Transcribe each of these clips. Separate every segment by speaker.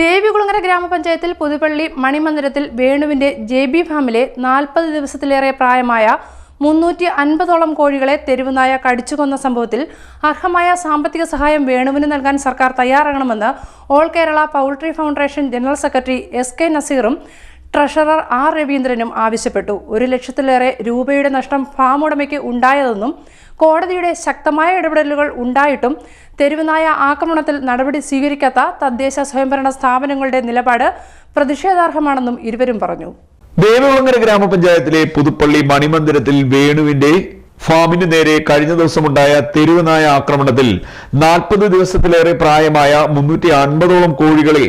Speaker 1: ദേവികുളങ്ങര ഗ്രാമപഞ്ചായത്തിൽ പുതുപ്പള്ളി മണിമന്ദിരത്തിൽ വേണുവിന്റെ ജെ ബി ഫാമിലെ നാൽപ്പത് ദിവസത്തിലേറെ പ്രായമായ മുന്നൂറ്റി അൻപതോളം കോഴികളെ തെരുവുനായ കടിച്ചുകൊന്ന സംഭവത്തിൽ അർഹമായ സാമ്പത്തിക സഹായം വേണുവിന് നൽകാൻ സർക്കാർ തയ്യാറാകണമെന്ന് all Kerala poultry foundation general secretary S K നസീറും treasurer R രവീന്ദ്രനും ആവശ്യപ്പെട്ടു. ഒരു ലക്ഷത്തിലേറെ രൂപയുടെ നഷ്ടം ഫാം ഉടമയ്ക്ക് ഉണ്ടായതെന്നും കോടതിയുടെ ശക്തമായ ഇടപെടലുകൾ ഉണ്ടായിട്ടും തെരുവുനായ ആക്രമണത്തിൽ നടപടി സ്വീകരിക്കാത്ത തദ്ദേശ സ്വയംഭരണ സ്ഥാപനങ്ങളുടെ നിലപാട് പ്രതിഷേധാർഹമാണെന്നും ഇരുവരും പറഞ്ഞു.
Speaker 2: ദേവകുളങ്ങര ഗ്രാമപഞ്ചായത്തിലെ പുതുപ്പള്ളി മണിമന്ദിരത്തിൽ വേണുവിന്റെ ഫാമിന് നേരെ കഴിഞ്ഞ ദിവസമുണ്ടായ തെരുവുനായ ആക്രമണത്തിൽ നാൽപ്പത് ദിവസത്തിലേറെ പ്രായമായ മുന്നൂറ്റി അൻപതോളം കോഴികളെ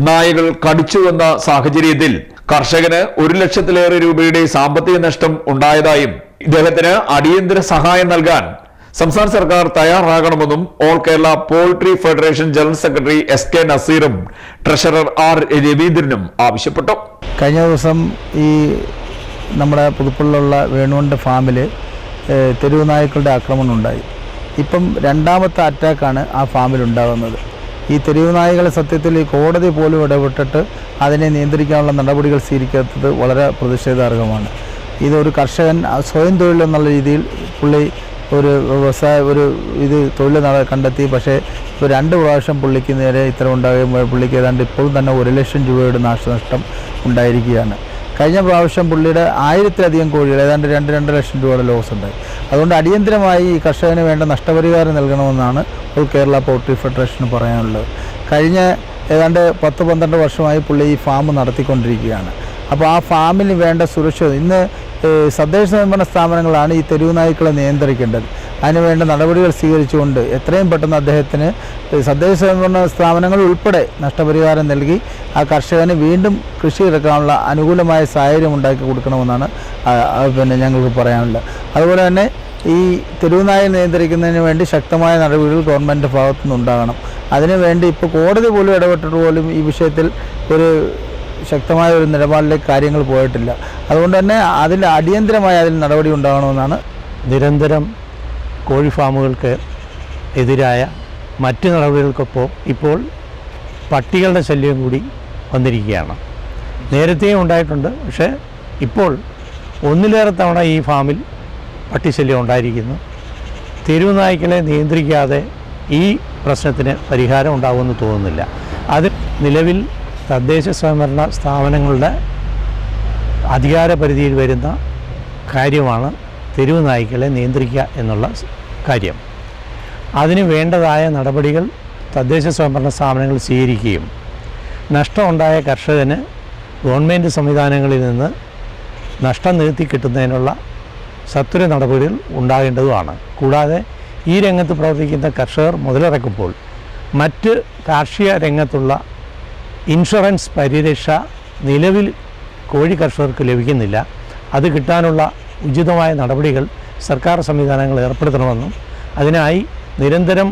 Speaker 2: നായകൾ കടിച്ചുവന്ന സാഹചര്യത്തിൽ കർഷകന് ഒരു ലക്ഷത്തിലേറെ രൂപയുടെ സാമ്പത്തിക നഷ്ടം ഉണ്ടായതായും ഇദ്ദേഹത്തിന് അടിയന്തര സഹായം നൽകാൻ സംസ്ഥാന സർക്കാർ തയ്യാറാകണമെന്നും all Kerala poultry federation general secretary S K നസീറും treasurer R രവീന്ദ്രനും ആവശ്യപ്പെട്ടു.
Speaker 3: കഴിഞ്ഞ ദിവസം ഈ നമ്മുടെ പുതുപ്പള്ളിലുള്ള വേണുവിന്റെ ഫാമിൽ തെരുവ് നായ്ക്കളുടെ ആക്രമണം ഉണ്ടായി. ഇപ്പം രണ്ടാമത്തെ അറ്റാക്കാണ് ആ ഫാമിൽ ഉണ്ടാകുന്നത്. ഈ തെരുവ് നായകളെ സത്യത്തിൽ ഈ കോടതി പോലും ഇടപെട്ടിട്ട് അതിനെ നിയന്ത്രിക്കാനുള്ള നടപടികൾ സ്വീകരിക്കാത്തത് വളരെ പ്രതിഷേധാർഹമാണ്. ഇതൊരു കർഷകൻ സ്വയം തൊഴിൽ എന്നുള്ള രീതിയിൽ പുള്ളി ഒരു വ്യവസായ ഒരു ഇത് തൊഴിൽ നട- കണ്ടെത്തി. പക്ഷേ ഇപ്പോൾ രണ്ട് പ്രാവശ്യം പുള്ളിക്ക് നേരെ ഇത്തരം ഉണ്ടാകുമ്പോൾ പുള്ളിക്ക് ഏതാണ്ട് ഇപ്പോൾ തന്നെ ഒരു ലക്ഷം രൂപയുടെ നാശനഷ്ടം ഉണ്ടായിരിക്കുകയാണ്. കഴിഞ്ഞ പ്രാവശ്യം പുള്ളിയുടെ ആയിരത്തിലധികം കോഴികൾ ഏതാണ്ട് രണ്ട് രണ്ട് ലക്ഷം രൂപയുടെ ലോസ് ഉണ്ടായി. അതുകൊണ്ട് അടിയന്തരമായി ഈ കർഷകന് വേണ്ട നഷ്ടപരിഹാരം നൽകണമെന്നാണ് ഒരു കേരള പോൾട്രി ഫെഡറേഷന് പറയാനുള്ളത്. കഴിഞ്ഞ ഏതാണ്ട് പത്ത് പന്ത്രണ്ട് വർഷമായി പുള്ളി ഈ ഫാം നടത്തിക്കൊണ്ടിരിക്കുകയാണ്. അപ്പോൾ ആ ഫാമിന് വേണ്ട സുരക്ഷ ഇന്ന് തദ്ദേശ സ്വയംഭരണ സ്ഥാപനങ്ങളാണ് ഈ തെരുവ് നായ്ക്കളെ നിയന്ത്രിക്കേണ്ടത്. അതിനുവേണ്ട നടപടികൾ സ്വീകരിച്ചുകൊണ്ട് എത്രയും പെട്ടെന്ന് അദ്ദേഹത്തിന് തദ്ദേശ സ്വയംഭരണ സ്ഥാപനങ്ങൾ ഉൾപ്പെടെ നഷ്ടപരിഹാരം നൽകി ആ കർഷകന് വീണ്ടും കൃഷി ഇറക്കാനുള്ള അനുകൂലമായ സാഹചര്യം ഉണ്ടാക്കി കൊടുക്കണമെന്നാണ് പിന്നെ ഞങ്ങൾക്ക് പറയാനുള്ളത്. അതുപോലെ തന്നെ ഈ തെരുവുനായ നിയന്ത്രിക്കുന്നതിന് വേണ്ടി ശക്തമായ നടപടികൾ ഗവൺമെന്റ് ഭാഗത്തു നിന്നുണ്ടാകണം അതിനുവേണ്ടി ഇപ്പോൾ കോടതി പോലും ഇടപെട്ടിട്ട് പോലും ഈ വിഷയത്തിൽ ഒരു ശക്തമായ ഒരു നിലപാടിലേക്ക് കാര്യങ്ങൾ പോയിട്ടില്ല. അതുകൊണ്ട് തന്നെ അതിൽ അടിയന്തരമായ അതിൽ നടപടി ഉണ്ടാകണമെന്നാണ്
Speaker 4: നിരന്തരം കോഴി ഫാമുകൾക്ക് എതിരായ മറ്റ് നടപടികൾക്കൊപ്പം ഇപ്പോൾ പട്ടികളുടെ ശല്യം കൂടി വന്നിരിക്കുകയാണ്. നേരത്തെയും ഉണ്ടായിട്ടുണ്ട് പക്ഷേ ഇപ്പോൾ ഒന്നിലേറെ തവണ ഈ ഫാമിൽ പട്ടി ശല്യം ഉണ്ടായിരിക്കുന്നു തെരുവുനായ്ക്കളെ നിയന്ത്രിക്കാതെ ഈ പ്രശ്നത്തിന് പരിഹാരം ഉണ്ടാകുമെന്ന് തോന്നുന്നില്ല. അത് നിലവിൽ തദ്ദേശ സ്വയംഭരണ സ്ഥാപനങ്ങളുടെ അധികാര പരിധിയിൽ വരുന്ന കാര്യമാണ് തെരുവ് നായ്ക്കളെ നിയന്ത്രിക്കുക എന്നുള്ള കാര്യം. അതിന് വേണ്ടതായ നടപടികൾ തദ്ദേശ സ്വയംഭരണ സ്ഥാപനങ്ങൾ സ്വീകരിക്കുകയും നഷ്ടമുണ്ടായ കർഷകന് ഗവൺമെന്റ് സംവിധാനങ്ങളിൽ നിന്ന് നഷ്ടം നികത്തി കിട്ടുന്നതിനുള്ള സത്വര നടപടികൾ ഉണ്ടാകേണ്ടതുമാണ്. കൂടാതെ ഈ രംഗത്ത് പ്രവർത്തിക്കുന്ന കർഷകർ മുതലിറക്കുമ്പോൾ മറ്റ് കാർഷിക രംഗത്തുള്ള ഇൻഷുറൻസ് പരിരക്ഷ നിലവിൽ കോഴി കർഷകർക്ക് ലഭിക്കുന്നില്ല. അത് കിട്ടാനുള്ള ഉചിതമായ നടപടികൾ സർക്കാർ സംവിധാനങ്ങൾ ഏർപ്പെടുത്തണമെന്നും അതിനായി നിരന്തരം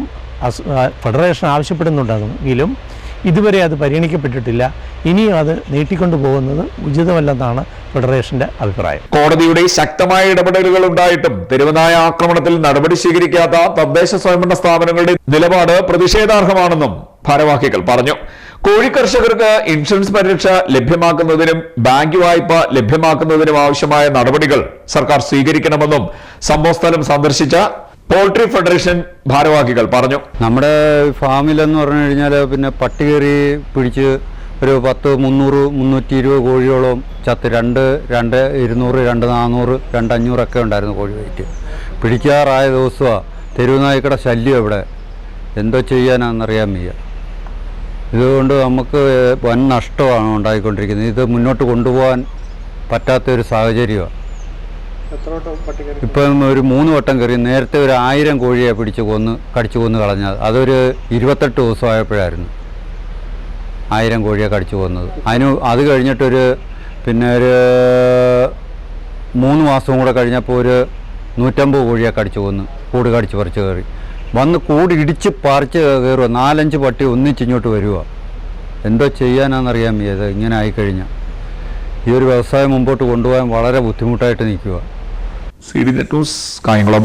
Speaker 4: ഫെഡറേഷൻ ആവശ്യപ്പെടുന്നുണ്ടെങ്കിലും ഇതുവരെ അത് പരിഗണിക്കപ്പെട്ടിട്ടില്ല. ഇനിയും അത് നീട്ടിക്കൊണ്ടു പോകുന്നത് ഉചിതമല്ലെന്നാണ് ഫെഡറേഷന്റെ അഭിപ്രായം.
Speaker 2: കോടതിയുടെ ശക്തമായ ഇടപെടലുകൾ ഉണ്ടായിട്ടും തെരുവനായ ആക്രമണത്തിൽ നടപടി സ്വീകരിക്കാത്ത തദ്ദേശ സ്വയംഭരണ സ്ഥാപനങ്ങളുടെ നിലപാട് പ്രതിഷേധാർഹമാണെന്നും ഭാരവാഹികൾ പറഞ്ഞു. കോഴി കർഷകർക്ക് ഇൻഷുറൻസ് പരിരക്ഷ ലഭ്യമാക്കുന്നതിനും ബാങ്ക് വായ്പ ലഭ്യമാക്കുന്നതിനും ആവശ്യമായ നടപടികൾ സർക്കാർ സ്വീകരിക്കണമെന്നും സംഭവസ്ഥലം സന്ദർശിച്ച പോൾട്രി ഫെഡറേഷൻ ഭാരവാഹികൾ പറഞ്ഞു.
Speaker 5: നമ്മുടെ ഫാമിലെന്ന് പറഞ്ഞു കഴിഞ്ഞാൽ പിന്നെ പട്ടി കയറി പിടിച്ച് ഒരു പത്ത് മുന്നൂറ് മുന്നൂറ്റി ഇരുപത് കോഴിയോളം ചത്ത് രണ്ട് രണ്ട് ഇരുന്നൂറ് രണ്ട് നാനൂറ് രണ്ട് അഞ്ഞൂറൊക്കെ ഉണ്ടായിരുന്നു കോഴി വെയിറ്റ്. പിടിക്കാറായ ദിവസമാണ് തെരുവുനായ്ക്കട ശല്യം ഇവിടെ. എന്തോ ചെയ്യാനാണെന്നറിയാൻ വയ്യ. ഇതുകൊണ്ട് നമുക്ക് വൻ നഷ്ടമാണ് ഉണ്ടായിക്കൊണ്ടിരിക്കുന്നത്. ഇത് മുന്നോട്ട് കൊണ്ടുപോകാൻ പറ്റാത്തൊരു സാഹചര്യമാണ്. ഇപ്പം ഒരു മൂന്ന് വട്ടം കയറി. നേരത്തെ ഒരു ആയിരം കോഴിയെ പിടിച്ച് കൊന്ന് കടിച്ചു കൊന്ന് കളഞ്ഞത്. അതൊരു ഇരുപത്തെട്ട് ദിവസമായപ്പോഴായിരുന്നു ആയിരം കോഴിയെ കടിച്ചു കൊന്നത്. അതിന് അത് കഴിഞ്ഞിട്ടൊരു പിന്നെ ഒരു മൂന്ന് മാസവും കൂടെ കഴിഞ്ഞപ്പോൾ ഒരു നൂറ്റമ്പത് കോഴിയെ കടിച്ചു കൊന്ന് കൂട് കടിച്ച് പറിച്ച് കയറി. വന്ന് കൂടി ഇടിച്ച് പറിച്ച് കയറുക നാലഞ്ച് പട്ടി ഒന്നിച്ചിങ്ങോട്ട് വരിക എന്തോ ചെയ്യാനാണെന്നറിയാൻ വയ്യത് ഇങ്ങനെ ആയിക്കഴിഞ്ഞാൽ ഈ ഒരു വ്യവസായം മുമ്പോട്ട് കൊണ്ടുപോകാൻ വളരെ ബുദ്ധിമുട്ടായിട്ട് നിൽക്കുക
Speaker 2: C D net news Kayamkulam.